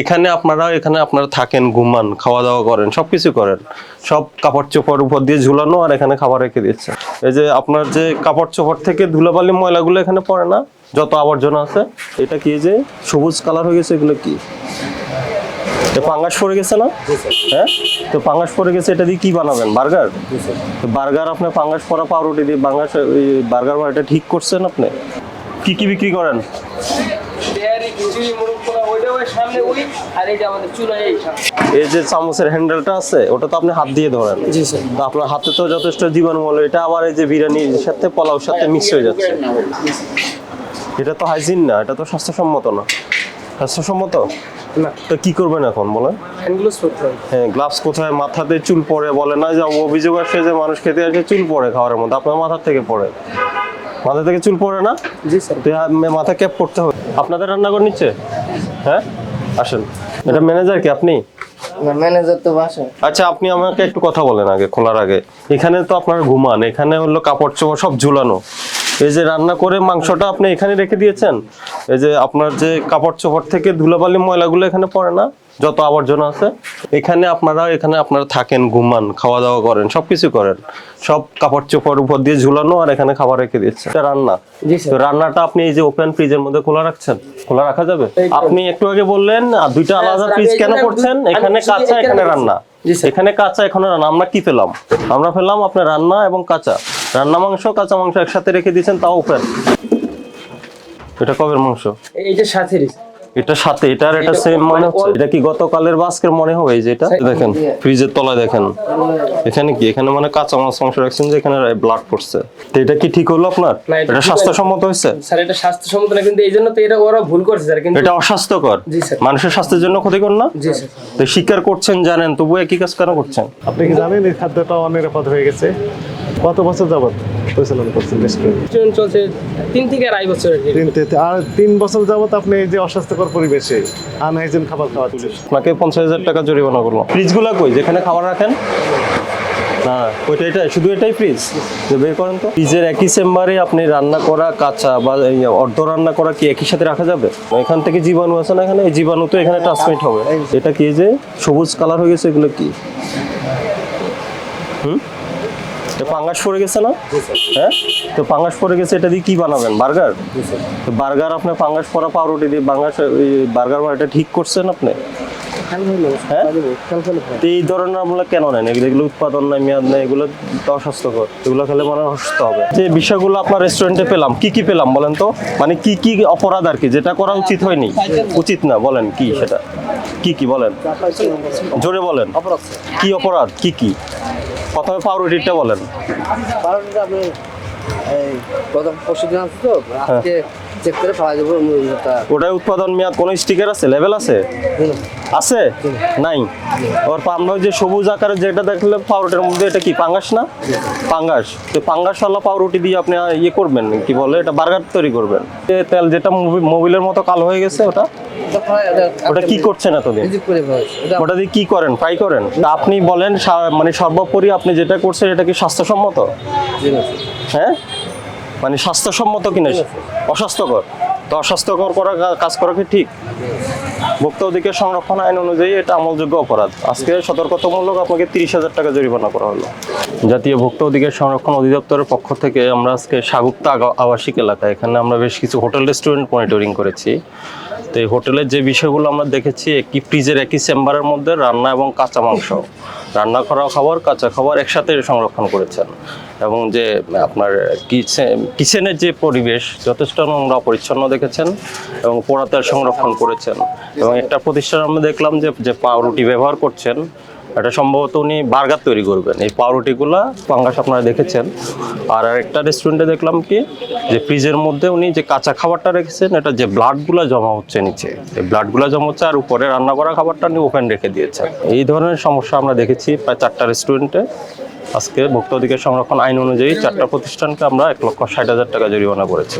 এখানে আপনারা এখানে আপনারা থাকেন ঘুমান খাওয়া দাওয়া করেন সব কিছু করেন। সব কাপড় চোপড় উপর দিয়ে ঝুলানো আর এখানে খাবার রেখে দিচ্ছে। এই যে আপনার যে কাপড় চোপড় থেকে ধুলাবালি ময়লাগুলো এখানে পড়ে না যত আবর্জনা আছে এটা কি যে সবুজ কালার হয়ে গেছে এগুলো কি? তো পাঙ্গাস পড়ে গেছে না? হ্যাঁ? তো পাঙ্গাস পড়ে গেছে এটা দিয়ে কি বানাবেন বার্গার? তো বার্গার আপনি পাঙ্গাস পরা পাউরুটি দিয়ে বাঙ্গাস ওই বার্গার এটা ঠিক করছেন আপনি? কি কি বিক্রি করেন? ওই সামনে আর আমাদের চুলা এই সামনে। এই যে চামচের হ্যান্ডেলটা আছে ওটা তো আপনি হাত দিয়ে ধরেন। জি স্যার। তো আপনার হাতে তো যথেষ্ট জীবাণুমূল এটা আবার এই যে বিরিয়ানির সাথে পোলাওর সাথে মিক্স হয়ে যাচ্ছে। এটা তো হাইজিন না এটা তো স্বাস্থ্যসম্মত না। স্বাস্থ্যসম্মত? না। তো কি করবেন এখন বলেন? হ্যাঁ গ্লাভস কোথায়? মাথাতে চুল পড়ে বলে না যে অভিযোগ আসে যে মানুষ খেতে আসে চুল পড়ে খাওয়ার মধ্যে। আপনার মাথার থেকে পড়ে। মাথা থেকে চুল পড়ে না? জি স্যার। মাথা ক্যাপ করতে হবে। আপনাদের রান্নাঘর নিচ্ছে হ্যাঁ? আসেন। এটা ম্যানেজার কি আপনি? ম্যানেজার তো বাসায় আচ্ছা আপনি আমাকে একটু কথা বলেন আগে খোলার আগে। এখানে তো আপনার ঘুমান এখানে হলো কাপড় চোপড় সব ঝুলানো। এই যে রান্না করে মাংসটা আপনি এখানে রেখে দিয়েছেন এই যে আপনার যে কাপড় চোপড় থেকে ধুলাবালি ময়লাগুলো এখানে পড়ে না যত আবর্জনা আছে এখানে আপনারা এখানে আপনারা থাকেন ঘুমান খাওয়া দাওয়া করেন সবকিছু করেন। সব কাপড় চোপড় উপর দিয়ে ঝুলানো আর এখানে খাবার রেখে দিচ্ছে এটা রান্না। রান্নাটা আপনি এই যে ওপেন ফ্রিজের মধ্যে খোলা রাখছেন? খোলা রাখা যাবে? আপনি একটু আগে বললেন আর দুইটা হ্যাঁ, আলাদা ফ্রিজ কেন করছেন? এখানে কাঁচা এখানে এখানে রান্না। এখানে কাঁচা এখানে রান্না। আমরা কি পেলাম আমরা পেলাম আপনার রান্না এবং কাঁচা। রান্না মাংস, কাঁচা মাংস একসাথে রেখে দিয়েছেন, তাও ওপেন এটা কবের মাংস? এই যে সাথেরই এটা সাথে এটার এটা এটা সেম মনে হচ্ছে এটা কি গতকালের বাস্কের মনে হবে এই যে এটা? দেখেন ফ্রিজের তলায় দেখেন। এখানে কি? এখানে মানে কাঁচা মাছ মাংস রাখছেন যে এখানে ব্লাড পড়ছে। তো এটা কি ঠিক হলো আপনার? এটা স্বাস্থ্যসম্মত হয়েছে। স্যার এটা স্বাস্থ্যসম্মত না কিন্তু এই জন্য তো এটা ওরা ভুল করছে স্যার কিন্তু এটা অস্বাস্থ্যকর? জি, স্যার। মানুষের স্বাস্থ্যের জন্য ক্ষতিকর না? জি স্যার। তো স্বীকার করছেন জানেন তবু একই কাজ কেন করছেন? আপনি কি জানেন এই খাদ্যটা অনিরাপদ হয়ে গেছে? কত বছর যাবত? পরিচালনা করছেন রেস্টুরেন্ট চলছে তিন থেকে আড়াই বছর আর তিন থেকে- আর তিন বছর যাবত আপনি এই যে অস্বাস্থ্যকর পরিবেশে আনহাইজিন খাবার খাওয়া তুলে আপনাকে পঞ্চাশ হাজার টাকা জরিমানা করল ফ্রিজগুলো কই? যেখানে খাবার রাখেন? না ওইটা এটা শুধু এটাই ফ্রিজ? যে বের করেন তো। ফ্রিজের একই চেম্বারে আপনি রান্না করা কাঁচা বা অর্ধ রান্না করা কি একই সাথে রাখা যাবে? এখান থেকে জীবাণু আছে না এখানে? এই জীবাণু তো এখানে ট্রান্সমিট হবে। এটা কি যে সবুজ কালার হয়ে গেছে এগুলো কি? হুম? পাঙ্গাস পড়ে গেছে না? হ্যাঁ? তো পাঙ্গাস পড়ে গেছে এটা দিয়ে কি বানাবেন? বার্গার? তো বার্গার আপনি পাঙ্গাস পরা পাউরুটি দিয়ে বাঙ্গাস ওই বার্গার এটা ঠিক করছেন আপনি? হ্যাঁ তো এই ধরনের আমরা কেন নেন? এগুলো উৎপাদন নাই মেয়াদ নাই এগুলো অস্বাস্থ্যকর। এগুলো খেলে মানে অসুস্থ হবে। যে বিষয়গুলো আপনার রেস্টুরেন্টে পেলাম কি কি পেলাম বলেন তো? মানে কি কি অপরাধ আর কি? যেটা করা উচিত হয়নি। উচিত না বলেন কি সেটা? কি কি বলেন? জোরে বলেন। কি অপরাধ? কি কি? প্রথমে পাউরুটিটা বলেন। বারোটা আমি এই প্রথম পরশু দিন আসছি তো আজকে চেক করে পাওয়া যাব ওটার উৎপাদন মেয়াদ কোনো স্টিকার আছে? লেভেল আছে? আছে? নাই? আমরা যে সবুজ আকারের যেটা দেখলে পাউরুটির মধ্যে এটা কি পাঙ্গাস না? পাঙ্গাস। তো পাঙ্গাসওয়ালা পাউরুটি দিয়ে আপনি ইয়ে করবেন কি বলে এটা বার্গার তৈরি করবেন। তেল যেটা মোবি- মোবিলের মতো কালো হয়ে গেছে ওটা ওটা কি করছেন এতদিন? ওটা দিয়ে কি করেন? ফ্রাই করেন? আপনি বলেন মানে সর্বোপরি আপনি যেটা করছেন এটা কি স্বাস্থ্যসম্মত? হ্যাঁ? মানে স্বাস্থ্যসম্মত কিনা? অস্বাস্থ্যকর। তো অস্বাস্থ্যকর করা কাজ করা কি ঠিক? ভোক্তা অধিকার সংরক্ষণ আইন অনুযায়ী এটা আমলযোগ্য অপরাধ। আজকে সতর্কতামূলক আপনাকে তিরিশ হাজার টাকা জরিমানা করা হলো। জাতীয় ভোক্তা অধিকার সংরক্ষণ অধিদপ্তরের পক্ষ থেকে আমরা আজকে সাগুপ্তা আবাসিক এলাকা এখানে আমরা বেশ কিছু হোটেল রেস্টুরেন্ট মনিটরিং করেছি। তো এই হোটেলের যে বিষয়গুলো আমরা দেখেছি একই ফ্রিজের একই চেম্বারের মধ্যে রান্না এবং কাঁচা মাংস। রান্না করা খাবার, কাঁচা খাবার একসাথে সংরক্ষণ করেছেন। এবং যে আপনার কিচেনের যে পরিবেশ, যথেষ্ট নোংরা, পরিচ্ছন্ন দেখেছেন এবং পোড়াতে সংরক্ষণ করেছেন। এবং একটা প্রতিষ্ঠান আমরা দেখলাম যে যে পাউরুটি ব্যবহার করছেন এটা সম্ভবত উনি বার্গার তৈরি করবেন। এই পাউরুটিগুলা পাঙ্গাস আপনারা দেখেছেন। আর একটা রেস্টুরেন্টে দেখলাম কি, যে ফ্রিজের মধ্যে উনি যে কাঁচা খাবারটা রেখেছেন, এটা যে ব্লাডগুলো জমা হচ্ছে নিচে। এই ব্লাডগুলো জমা হচ্ছে আর উপরে রান্না করা খাবারটা উনি ওপেন রেখে দিয়েছেন। এই ধরনের সমস্যা আমরা দেখেছি প্রায় চারটা রেস্টুরেন্টে আজকে ভোক্তা অধিকার সংরক্ষণ আইন অনুযায়ী চারটা প্রতিষ্ঠানকে আমরা এক লক্ষ ষাট হাজার টাকা জরিমানা করেছি।